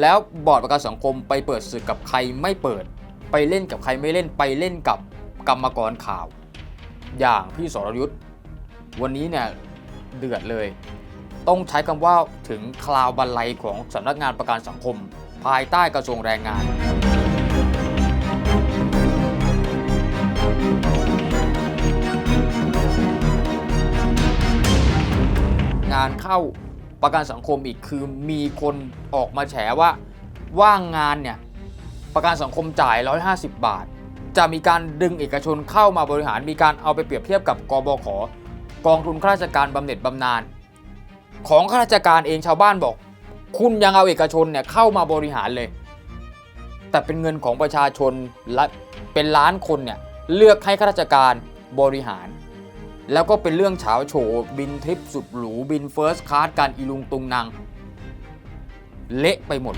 แล้วบอร์ดประกันสังคมไปเปิดศึกกับใครไม่เปิด ไปเล่นกับใครไม่เล่นไปเล่นกับกรรมกรข่าว อย่างพี่สรยุทธ์วันนี้เนี่ยเดือดเลย ต้องใช้คำว่าถึงคลาวบันไลของสำนักงานประกันสังคม ภายใต้กระทรวงแรงงาน งานเข้า ประกันสังคมอีกคือมีคนออกมาแฉว่าว่างงานเนี่ยประกันสังคมจ่าย 150 บาท จะมีการดึงเอกชนเข้ามาบริหารมีการเอาไปเปรียบเทียบกับกบขกองทุนข้าราชการบำเหน็จบำนาญของข้าราชการเองชาวบ้านบอก คุณยังเอาเอกชนเนี่ยเข้ามาบริหารเลย แต่เป็นเงินของประชาชนและเป็นล้านคนเนี่ยเลือกให้ข้าราชการบริหาร แล้วก็เป็นเรื่องเฉาโฉบินทริปสุดหรูบินเฟิร์สคลาสการอีลุงตุงนางเละไปหมด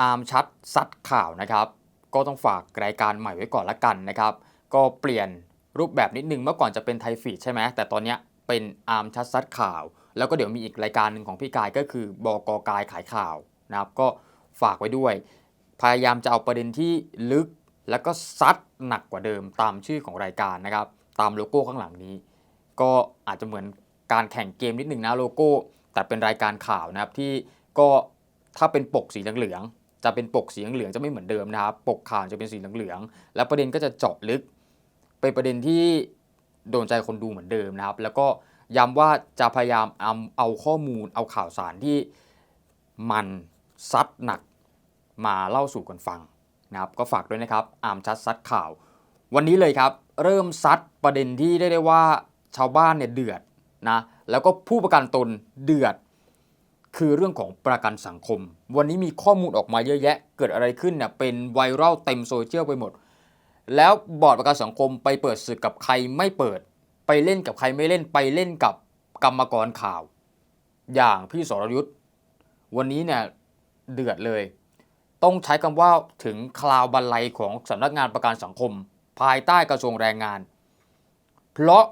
อาร์มชัดซัดข่าวนะครับ ก็ต้องฝากรายการใหม่ไว้ก่อนละกันนะครับ ก็เปลี่ยนรูปแบบนิดนึงเมื่อก่อนจะเป็นไทยฟีดใช่ไหมแต่ตอนนี้เป็นอาร์มชัดซัดข่าว แล้วก็เดี๋ยวมีอีกรายการหนึ่งของพี่กายก็คือบอกกายขายข่าวนะครับ ก็ฝากไว้ด้วย พยายามจะเอาประเด็นที่ลึกแล้วก็ซัดหนักกว่าเดิมตามชื่อของรายการนะครับ ตามโลโก้ข้างหลังนี้ ก็อาจจะเหมือนการแข่งเกมนิดหนึ่งนะโลโก้ แต่เป็นรายการข่าวนะครับที่ก็ถ้าเป็นปกสีเหลืองๆจะเป็นปกสีเหลืองจะไม่เหมือนเดิมนะครับ ปกข่าวจะเป็นสีเหลืองๆแล้วประเด็นก็จะเจาะลึกเป็นประเด็นที่โดนใจคนดูเหมือนเดิมนะครับ แล้วก็ ย้ำว่าจะพยายามเอาเอาข้อมูลเอาข่าวสารที่มันซัดหนักมาเล่าสู่กันฟังนะครับก็ฝากด้วยนะครับอามชัดซัดข่าว วันนี้เลยครับ เริ่มซัดประเด็นที่ได้ได้ว่าชาวบ้านเนี่ยเดือดนะแล้วก็ผู้ประกันตนเดือด คือเรื่องของประกันสังคม วันนี้มีข้อมูลออกมาเยอะแยะ เกิดอะไรขึ้นเนี่ยเป็นไวรัลเต็มโซเชียลไปหมด แล้วบอร์ดประกันสังคมไปเปิดศึกกับใครไม่เปิด ไปเล่นกับใครไม่เล่นไปเล่นกับกรรมกรข่าว อย่างพี่สรยุทธ์วันนี้เนี่ยเดือดเลย ต้องใช้คำว่าถึงคลาวบันไลของสำนักงานประกันสังคม ภายใต้กระทรวงแรงงาน เพราะ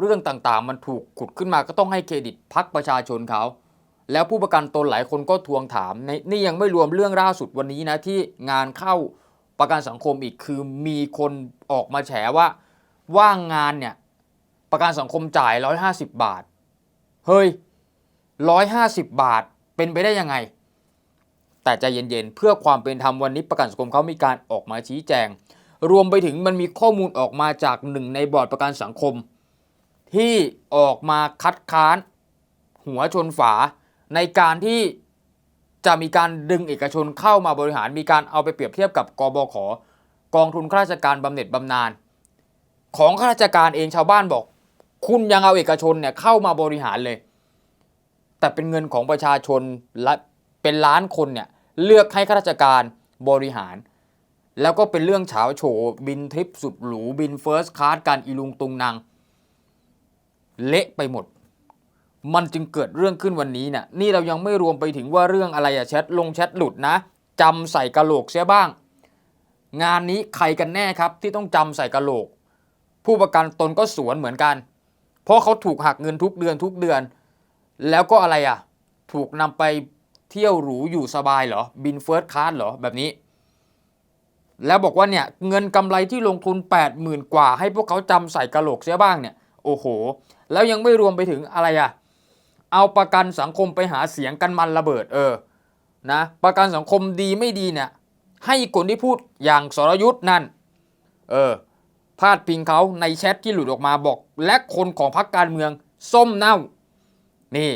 เรื่องต่างๆ มันถูกขุดขึ้นมาก็ต้องให้เครดิตพักประชาชนเขา แล้วผู้ประกันตนหลายคนก็ทวงถามในนี่ยังไม่รวมเรื่องล่าสุดวันนี้นะที่งานเข้าประกันสังคมอีกคือมีคนออกมาแฉว่าว่างงานเนี่ย ประกันสังคมจ่าย 150 บาท เฮ้ย 150 บาทเป็นไปได้ยังไง แต่ใจเย็นๆ เพื่อความเป็นธรรมวันนี้ประกันสังคมเขามีการออกมาชี้แจง รวมไปถึงมันมีข้อมูลออกมาจากหนึ่งในบอร์ดประกันสังคม ที่ออกมาคัดค้าน หัวชนฝา ในการที่จะมีการดึงเอกชนเข้ามาบริหารมีการเอาไปเปรียบเทียบกับกบขกองทุนข้าราชการบำเหน็จบำนาญของข้าราชการเองชาวบ้านบอก คุณยังเอาเอกชนเนี่ยเข้ามาบริหารเลย แต่เป็นเงินของประชาชนและเป็นล้านคนเนี่ยเลือกให้ข้าราชการบริหาร แล้วก็เป็นเรื่องเฉาโฉบินทริปสุดหรูบินเฟิร์สคลาสการอีลุงตุงนางเละไปหมด มันจึงเกิดเรื่องขึ้นวันนี้เนี่ยนี่เรายังไม่รวมไปถึงว่าเรื่องอะไรอะแชทลงแชทหลุดนะจำใส่กะโหลกเสียบ้าง งานนี้ใครกันแน่ครับที่ต้องจำใส่กะโหลก ผู้ประกันตนก็สวนเหมือนกัน เพราะเขาถูกหักเงินทุกเดือนทุกเดือน แล้วก็อะไรอะ ถูกนำไปเที่ยวหรูอยู่สบายเหรอ บินเฟิร์สคลาสเหรอ แบบนี้ แล้วบอกว่าเนี่ยเงินกำไรที่ลงทุน 8 0,000 กว่า ให้พวกเขาจำใส่กระโหลกเสียบ้างเนี่ย โอ้โห แล้วยังไม่รวมไปถึงอะไรอะ เอาประกันสังคมไปหาเสียงกันมันระเบิดเออนะประกันสังคมดีไม่ดีเนี่ยให้คนที่พูดอย่างสรยุทธ์นั่น เออาดพิงเขาในแชทที่หลุดออกมาบอก และคนของพรรคการเมืองส้มเน่า นี่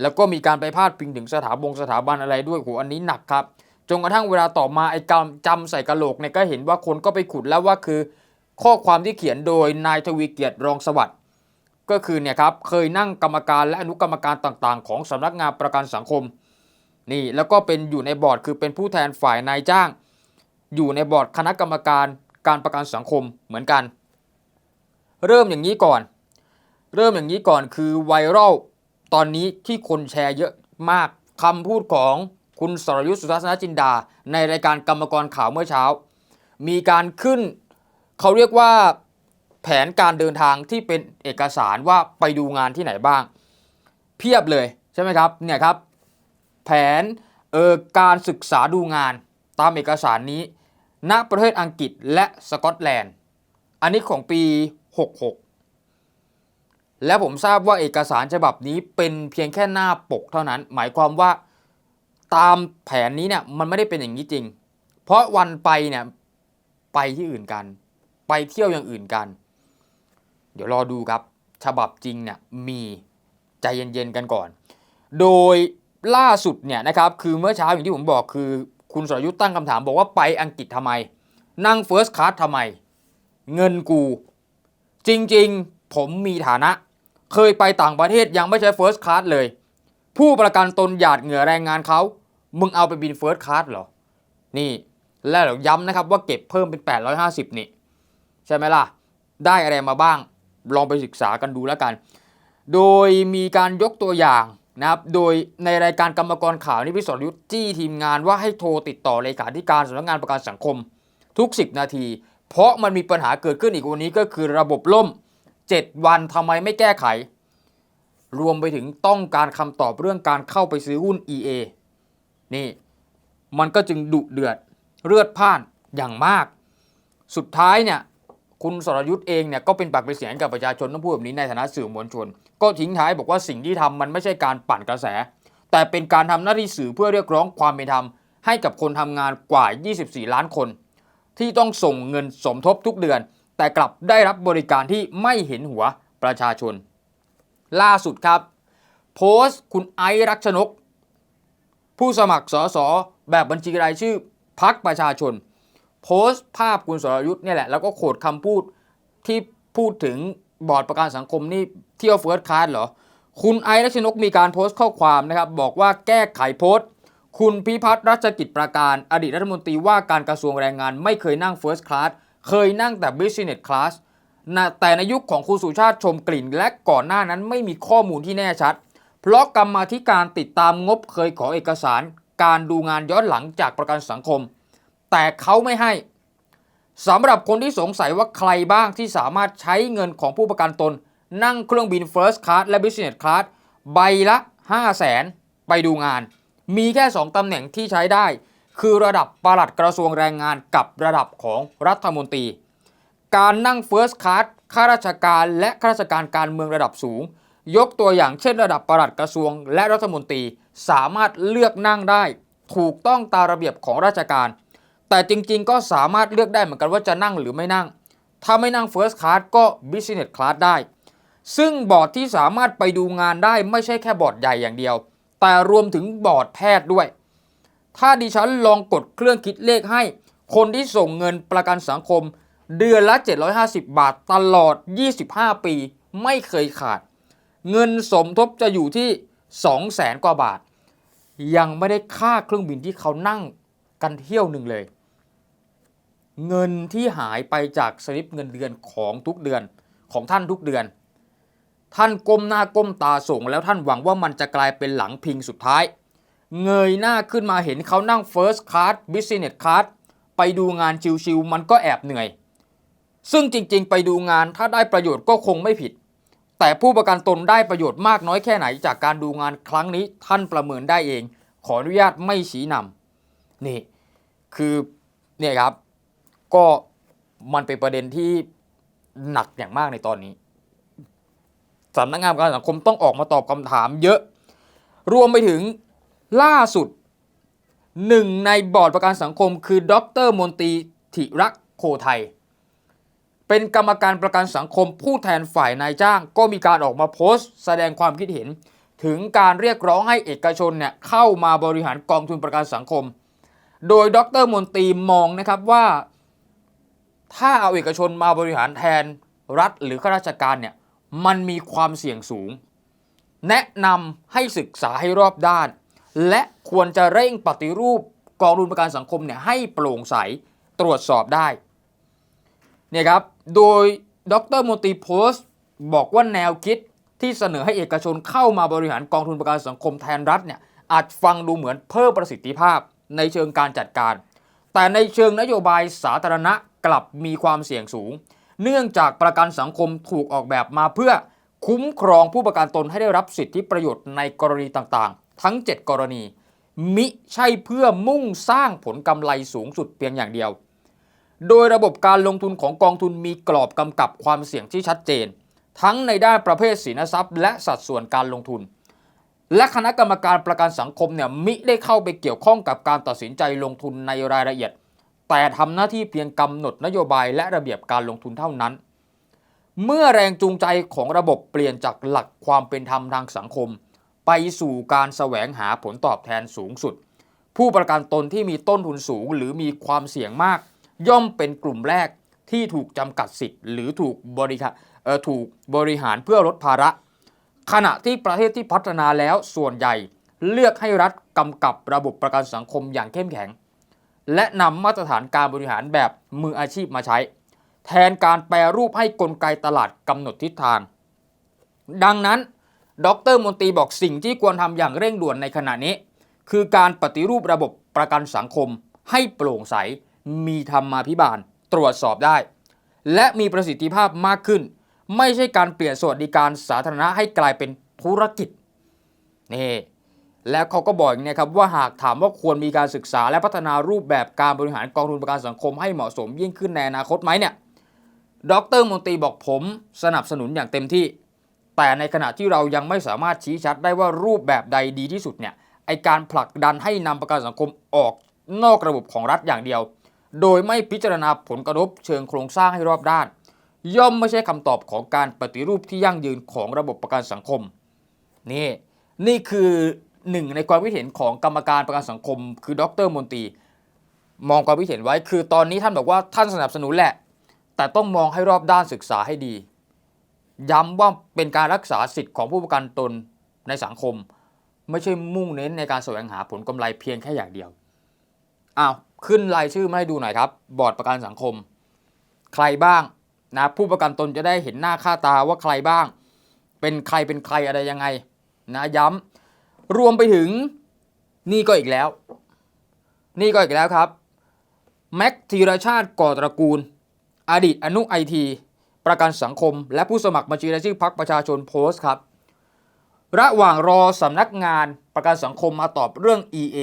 แล้วก็มีการไปพาดพิงถึงสถาบงสถาบันอะไรด้วยโหอันนี้หนักครับจนกระทั่งเวลาต่อมาไอ้กำจำใส่กระโหลกเนี่ยก็เห็นว่าคนก็ไปขุดแล้วว่าคือ ข้อความที่เขียนโดยนายทวีเกียรติรองสวัสดิ์ก็คือเนี่ยครับเคยนั่งกรรมการและอนุกรรมการต่างๆ ของสำนักงานประกันสังคมนี่แล้วก็เป็นอยู่ในบอร์ดคือเป็นผู้แทนฝ่ายนายจ้าง อยู่ในบอร์ดคณะกรรมการ การประกันสังคมเหมือนกัน เริ่มอย่างนี้ก่อน เริ่มอย่างนี้ก่อนคือไวรัลตอนนี้ที่คนแชร์เยอะมากคำพูดของคุณสรยุทธสุทัศนจินดา ในรายการกรรมกรข่าวเมื่อเช้า มีการขึ้น เขาเรียกว่าแผนการเดินทางที่เป็นเอกสารว่าไปดูงานที่ไหนบ้าง เพียบเลยใช่ไหมครับเนี่ยครับ แผนเออการศึกษาดูงานตามเอกสารนี้ ณประเทศอังกฤษและสกอตแลนด์ อันนี้ของปี 66 และผมทราบว่าเอกสารฉบับนี้เป็นเพียงแค่หน้าปกเท่านั้น หมายความว่าตามแผนนี้เนี่ยมันไม่ได้เป็นอย่างนี้จริง เพราะวันไปเนี่ยไปที่อื่นกัน ไปเที่ยวอย่างอื่นกัน เดี๋ยวรอดูครับ ฉบับจริงเนี่ยมีใจเย็นๆกันก่อน โดยล่าสุดเนี่ยนะครับคือเมื่อเช้าอย่างที่ผมบอกคือ คุณสรยุทธ์ตั้งคำถามบอกว่าไปอังกฤษทำไม นั่งเฟิร์สคลาสทำไม เงินกู จริงๆ ผมมีฐานะ เคยไปต่างประเทศยังไม่ใช่เฟิร์สคลาสเลย ผู้ประกันตนหยาดเหงื่อแรงงานเขามึงเอาไปบินเฟิร์สคลาสเหรอ นี่แล้วเดี๋ยวย้ำนะครับว่าเก็บเพิ่มเป็น 850 นี่ ใช่ไหมล่ะ ได้อะไรมาบ้าง ลองไปศึกษากันดูแล้วกัน โดยมีการยกตัวอย่าง นะครับ โดยในรายการกรรมกรข่าวนี่พี่สรยุทธ์จี้ทีมงานว่าให้โทรติดต่อเลขาธิการสำนักงานประกันสังคมทุก 10 นาที เพราะมันมีปัญหาเกิดขึ้นอีกวันนี้ก็คือระบบล่ม 7 วันทำไมไม่แก้ไข รวมไปถึงต้องการคำตอบเรื่องการเข้าไปซื้อหุ้น EA นี่มันก็จึงดุเดือดเลือดพ่านอย่างมาก สุดท้ายเนี่ย คุณสรยุทธ์เองเนี่ยก็เป็นปากเป็นเสียงกับประชาชนต้องพูดแบบนี้ในฐานะสื่อมวลชน ก็ทิ้งท้ายบอกว่าสิ่งที่ทำมันไม่ใช่การปั่นกระแส แต่เป็นการทำหน้าที่สื่อเพื่อเรียกร้องความเป็นธรรมให้กับคนทำงานกว่า 24 ล้านคน ที่ต้องส่งเงินสมทบทุกเดือน แต่กลับได้รับบริการที่ไม่เห็นหัวประชาชน ล่าสุดครับ โพสต์คุณไอรักชนก ผู้สมัครสสแบบบัญชีรายชื่อพักประชาชน โพสต์ภาพคุณสรยุทธ์เนี่ยแหละแล้วก็โขดคำพูดที่พูดถึงบอร์ดประกันสังคมนี่เที่ยวเฟิร์สคลาสเหรอ คุณไอรักชนกมีการโพสต์ข้อความนะครับบอกว่าแก้ไขโพสต์ คุณพิพัฒน์รัชกิจประการ อดีตรัฐมนตรีว่าการกระทรวงแรงงานไม่เคยนั่ง First Class เคยนั่งแต่ Business Class นะแต่ในยุคของคุณสุชาติชมกลิ่น และก่อนหน้านั้นไม่มีข้อมูลที่แน่ชัด เพราะกรรมาธิการติดตามงบเคยขอเอกสาร การดูงานย้อนหลังจากประกันสังคม แต่เขาไม่ให้สำหรับคนที่สงสัยว่าใครบ้างที่สามารถใช้เงินของผู้ประกันตน นั่งเครื่องบิน First Class และ Business Class ใบละ 5 0 0แสนไปดูงาน มีแค่ 2ตำแหน่งที่ใช้ได้ คือระดับปลัดกระทรวงแรงงานกับระดับของรัฐมนตรี การนั่ง First Class ข้าราชการและข้าราชการการเมืองระดับสูง ยกตัวอย่างเช่น ระดับปลัดกระทรวงและรัฐมนตรี สามารถเลือกนั่งได้ ถูกต้องตามระเบียบของราชการ แต่จริงๆ ก็สามารถเลือกได้เหมือนกันว่าจะนั่งหรือไม่นั่ง ถ้าไม่นั่ง First Class ก็ Business Class ได้ ซึ่งบอร์ดที่สามารถไปดูงานได้ไม่ใช่แค่บอร์ดใหญ่อย่างเดียว แต่รวมถึงบอร์ดแพทย์ด้วย ถ้าดิฉันลองกดเครื่องคิดเลขให้ คนที่ส่งเงินประกันสังคม เดือนละ 750 บาทตลอด 25 ปี ไม่เคยขาด เงินสมทบจะอยู่ที่ 200,000กว่าบาท ยังไม่ได้ค่าเครื่องบินที่เขานั่งกันเที่ยวหนึ่งเลย เงินที่หายไปจากสลิปเงินเดือนของทุกเดือนของท่านทุกเดือน ท่านก้มหน้าก้มตาส่ง แล้วท่านหวังว่ามันจะกลายเป็นหลังพิงสุดท้าย เงยหน้าขึ้นมาเห็นเขานั่ง First Class Business Class ไปดูงานชิวๆมันก็แอบเหนื่อย ซึ่งจริงๆ ไปดูงานถ้าได้ประโยชน์ก็คงไม่ผิด แต่ผู้ประกันตนได้ประโยชน์มากน้อยแค่ไหนจากการดูงานครั้งนี้ท่านประเมินได้เอง ขออนุญาตไม่ชี้นำนี่คือเนี่ยครับ ก็มันเป็นประเด็นที่หนักอย่างมากในตอนนี้สำนักงานประกันสังคมต้องออกมาตอบคำถามเยอะ รวมไปถึงล่าสุดหนึ่งในบอร์ดประกันสังคม คือดรมนตรีธิรักโคไทย เป็นกรรมการประกันสังคมผู้แทนฝ่ายนายจ้าง ก็มีการออกมาโพสต์ แสดงความคิดเห็น ถึงการเรียกร้องให้เอกชนเนี่ยเข้ามาบริหารกองทุนประกันสังคม โดยดรมนตรีมองนะครับว่า ถ้าเอาเอกชนมาบริหารแทนรัฐหรือข้าราชการเนี่ยมันมีความเสี่ยงสูง แนะนำให้ศึกษาให้รอบด้าน และควรจะเร่งปฏิรูปกองทุนประกันสังคมเนี่ยให้โปร่งใสตรวจสอบได้เนี่ยครับโดยดรมนตรีโพสต์ บอกว่าแนวคิดที่เสนอให้เอกชนเข้ามาบริหารกองทุนประกันสังคมแทนรัฐเนี่ยอาจฟังดูเหมือนเพิ่มประสิทธิภาพในเชิงการจัดการ แต่ในเชิงนโยบายสาธารณะ กลับมีความเสี่ยงสูง เนื่องจากประกันสังคมถูกออกแบบมาเพื่อคุ้มครองผู้ประกันตนให้ได้รับสิทธิประโยชน์ในกรณีต่างๆ ทั้ง 7 กรณี มิใช่เพื่อมุ่งสร้างผลกำไรสูงสุดเพียงอย่างเดียว โดยระบบการลงทุนของกองทุนมีกรอบกำกับความเสี่ยงที่ชัดเจน ทั้งในด้านประเภทสินทรัพย์ และสัดส่วนการลงทุน และคณะกรรมการประกันสังคมเนี่ยมิได้เข้าไปเกี่ยวข้องกับการตัดสินใจลงทุนในรายละเอียด แต่ทำหน้าที่เพียงกำหนดนโยบายและระเบียบการลงทุนเท่านั้น เมื่อแรงจูงใจของระบบเปลี่ยนจากหลักความเป็นธรรมทางสังคม ไปสู่การแสวงหาผลตอบแทนสูงสุด ผู้ประกันตนที่มีต้นทุนสูงหรือมีความเสี่ยงมาก ย่อมเป็นกลุ่มแรกที่ถูกจำกัดสิทธิ์ หรือถูกบริหารเอ่อถูกบริหารเพื่อลดภาระ ขณะที่ประเทศที่พัฒนาแล้วส่วนใหญ่เลือกให้รัฐกำกับระบบประกันสังคมอย่างเข้มแข็ง และนำมาตรฐานการบริหารแบบมืออาชีพมาใช้ แทนการแปรรูปให้กลไกตลาดกำหนดทิศทาง ดังนั้นดรมนตรีบอกสิ่งที่ควรทำอย่างเร่งด่วนในขณะนี้ คือการปฏิรูประบบประกันสังคม ให้โปร่งใส มีธรรมาภิบาล ตรวจสอบได้ และมีประสิทธิภาพมากขึ้น ไม่ใช่การเปลี่ยนสวัสดิการสาธารณะให้กลายเป็นธุรกิจนี่ แล้วเขาก็บอกอย่างนี้ครับว่าหากถามว่าควรมีการศึกษาและพัฒนารูปแบบการบริหารกองทุนประกันสังคมให้เหมาะสมยิ่งขึ้นในอนาคตไหมเนี่ยดรมนตรีบอกผมสนับสนุนอย่างเต็มที่ แต่ในขณะที่เรายังไม่สามารถชี้ชัดได้ว่ารูปแบบใดดีที่สุดเนี่ยไอการผลักดันให้นำประกันสังคมออกนอกระบบของรัฐอย่างเดียว โดยไม่พิจารณาผลกระทบเชิงโครงสร้างให้รอบด้าน ย่อมไม่ใช่คำตอบของการปฏิรูปที่ยั่งยืนของระบบประกันสังคมนี่นี่คือ หนึ่งในความคิดเห็นของกรรมการประกันสังคม คือดรมนตรี มองความคิดเห็นไว้ คือตอนนี้ท่านบอกว่าท่านสนับสนุนแหละ แต่ต้องมองให้รอบด้านศึกษาให้ดี ย้ำว่าเป็นการรักษาสิทธิ์ของผู้ประกันตนในสังคม ไม่ใช่มุ่งเน้นในการแสวงหาผลกำไรเพียงแค่อย่างเดียวอ้าวขึ้นรายชื่อมาให้ดูหน่อยครับบอร์ดประกันสังคม ใครบ้างนะผู้ประกันตนจะได้เห็นหน้าค่าตาว่าใครบ้าง เป็นใครเป็นใครอะไรยังไงนะย้ำ รวมไปถึงนี่ก็อีกแล้ว นี่ก็อีกแล้วครับ แม็กธีรชาติก่อตระกูล อดีตอนุไอที ประกันสังคม และผู้สมัครบัญชีรายชื่อพักประชาชนโพสต์ครับ ระหว่างรอสำนักงานประกันสังคมมาตอบเรื่อง EA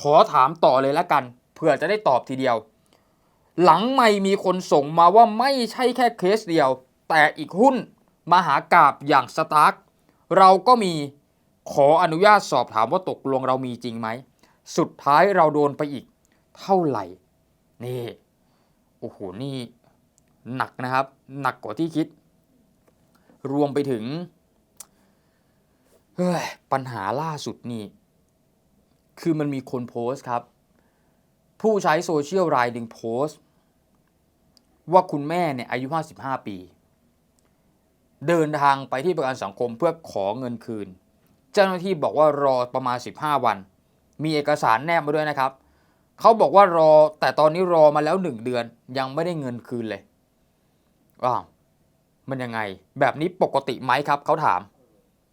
ขอถามต่อเลยละกัน เผื่อจะได้ตอบทีเดียว หลังไม่มีคนส่งมาว่าไม่ใช่แค่เคสเดียว แต่อีกหุ้นมหากาบอย่างสตาร์กเราก็มี ขออนุญาตสอบถามว่าตกลงเรามีจริงไหม สุดท้ายเราโดนไปอีก เท่าไหร่ นี่ โอ้โห นี่ หนักนะครับ หนักกว่าที่คิด รวมไปถึง เฮ้ย ปัญหาล่าสุดนี่ คือมันมีคนโพสต์ครับ ผู้ใช้โซเชียลรายหนึ่งโพสต์ ว่าคุณแม่เนี่ยอายุ 55 ปี เดินทางไปที่ประกันสังคมเพื่อขอเงินคืน เจ้าหน้าที่บอกว่ารอประมาณ 15 วัน มีเอกสารแนบมาด้วยนะครับ เขาบอกว่ารอแต่ตอนนี้รอมาแล้ว 1 เดือน ยังไม่ได้เงินคืนเลยอ้าวมันยังไง แบบนี้ปกติไหมครับเขาถาม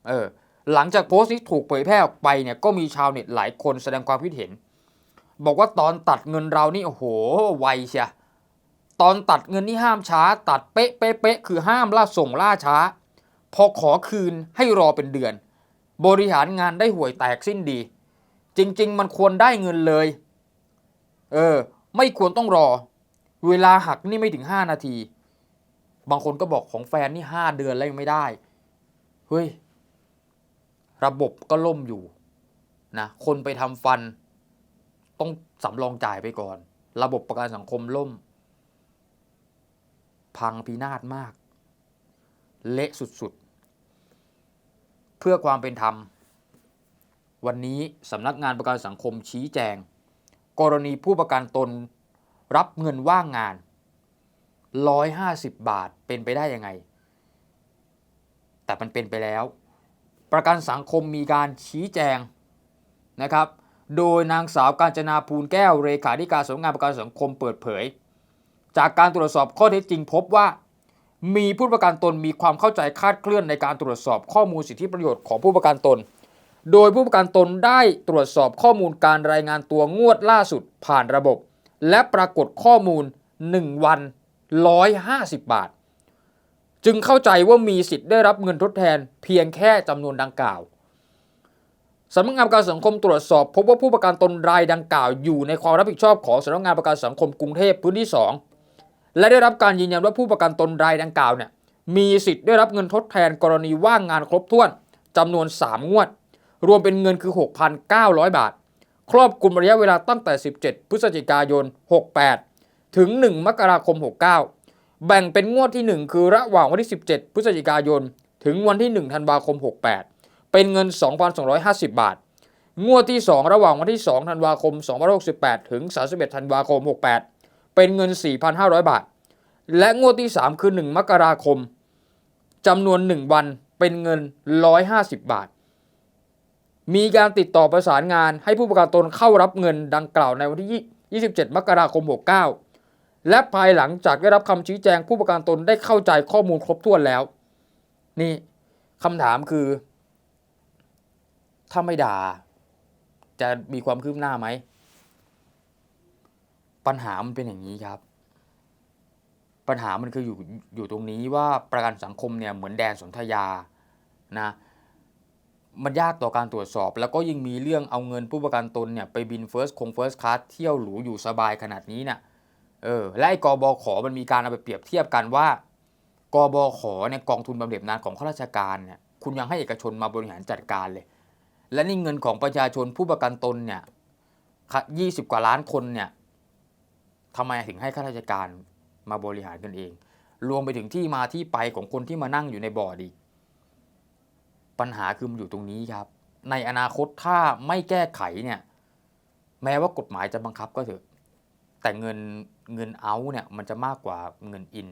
เออ หลังจากโพสต์นี้ถูกเผยแพร่ออกไปเนี่ยก็มีชาวเน็ตหลายคนแสดงความคิดเห็น บอกว่าตอนตัดเงินเรานี่โอ้โหไวเชียตอนตัดเงินนี่ห้ามช้า ตัดเป๊ะเป๊ะเป๊ะคือห้ามล่าส่งล่าช้า พอขอคืนให้รอเป็นเดือน บริหารงานได้ห่วยแตกสิ้นดี จริง ๆ มันควรได้เงินเลย เออ ไม่ควรต้องรอ เวลาหักนี่ไม่ถึง 5 นาที บางคนก็บอกของแฟนนี่ 5 เดือนแล้วยังไม่ได้ เฮ้ย ระบบก็ล่มอยู่นะคนไปทำฟัน ต้องสำรองจ่ายไปก่อน ระบบประกันสังคมล่ม พังพินาศมาก เละสุดๆ เพื่อความเป็นธรรม วันนี้สำนักงานประกันสังคมชี้แจง กรณีผู้ประกันตนรับเงินว่างงาน 150 บาทเป็นไปได้ยังไง แต่มันเป็นไปแล้ว ประกันสังคมมีการชี้แจงนะครับ โดยนางสาวกาญจนาภูลแก้วเลขาธิการสำนักงานประกันสังคมเปิดเผย จากการตรวจสอบข้อเท็จจริงพบว่า มีผู้ประกันตนมีความเข้าใจคาดเคลื่อนในการตรวจสอบข้อมูลสิทธิประโยชน์ของผู้ประกันตน โดยผู้ประกันตนได้ตรวจสอบข้อมูลการรายงานตัวงวดล่าสุดผ่านระบบ และปรากฏข้อมูล 1 วัน 150 บาท จึงเข้าใจว่ามีสิทธิ์ได้รับเงินทดแทนเพียงแค่จำนวนดังกล่าวสำนักงานประกันสังคมตรวจสอบพบว่าผู้ประกันตนรายดังกล่าวอยู่ในความรับผิดชอบของสำนักงานประกันสังคมกรุงเทพพื้นที่ 2 และได้รับการยืนยันว่าผู้ประกันตนรายดังกล่าวเนี่ยมีสิทธิ์ได้รับเงินทดแทนกรณีว่างงานครบถ้วนจำนวน 3 งวด รวมเป็นเงินคือ 6,900 บาท ครอบคลุมระยะเวลาตั้งแต่ 17 พฤศจิกายน 68 ถึง 1 มกราคม 69 แบ่งเป็นงวดที่ 1 คือระหว่างวันที่ 17 พฤศจิกายน ถึงวันที่ 1 ธันวาคม 68 เป็นเงิน 2,250 บาท งวดที่ 2 ระหว่างวันที่ 2 ธันวาคม 2568 ถึง 31 ธันวาคม 68 เป็นเงิน 4,500 บาท และงวดที่ 3 คือ 1 มกราคมจำนวน 1 วันเป็นเงิน 150 บาท มีการติดต่อประสานงานให้ผู้ประกันตนเข้ารับเงินดังกล่าวในวันที่ 27 มกราคม 69 และภายหลังจากได้รับคำชี้แจงผู้ประกันตนได้เข้าใจข้อมูลครบถ้วนแล้ว นี่คำถามคือ ถ้าไม่ด่า จะมีความคืบหน้าไหม ปัญหามันเป็นอย่างนี้ครับ ปัญหามันคืออยู่อยู่ตรงนี้ว่าประกันสังคมเนี่ยเหมือนแดนสนธยานะมันยากต่อการตรวจสอบ แล้วก็ยิ่งมีเรื่องเอาเงินผู้ประกันตนเนี่ยไปบินเฟิร์สคงเฟิร์สคลาสเที่ยวหรูอยู่สบายขนาดนี้เนี่ยเออและไอ้กบขมันมีการเอาไปเปรียบเทียบกันว่ากบขเนี่ยกองทุนบำเหน็จนาญของข้าราชการเนี่ยคุณยังให้เอกชนมาบริหารจัดการเลย และนี่เงินของประชาชนผู้ประกันตนเนี่ยยี่สิบกว่าล้านคนเนี่ย ทำไมถึงให้ข้าราชการมาบริหารกันเอง รวมไปถึงที่มาที่ไปของคนที่มานั่งอยู่ในบอร์ดอีกปัญหาคือมันอยู่ตรงนี้ครับ ในอนาคตถ้าไม่แก้ไขเนี่ย แม้ว่ากฎหมายจะบังคับก็เถอะ แต่เงินเงินเอาเนี่ยมันจะมากกว่าเงินอิน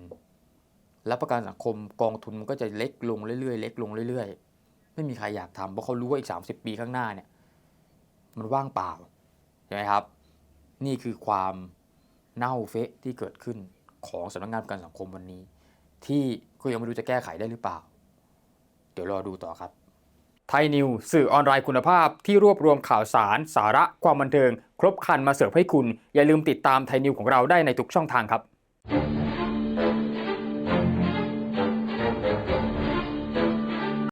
และประกันสังคมกองทุนมันก็จะเล็กลงเรื่อยๆเล็กลงเรื่อยๆ ไม่มีใครอยากทำเพราะเขารู้ว่าอีก 30 ปีข้างหน้าเนี่ย มันว่างเปล่าใช่ไหมครับ นี่คือความ เน่าเฟะที่เกิดขึ้นของสำนักงานประกันสังคมวันนี้ ที่ก็ยังไม่รู้จะแก้ไขได้หรือเปล่า เดี๋ยวรอดูต่อครับไทยนิวสื่อออนไลน์คุณภาพที่รวบรวมข่าวสาร สาระความบันเทิง ครบครันมาเสิร์ฟให้คุณ อย่าลืมติดตามไทยนิวของเราได้ในทุกช่องทางครับ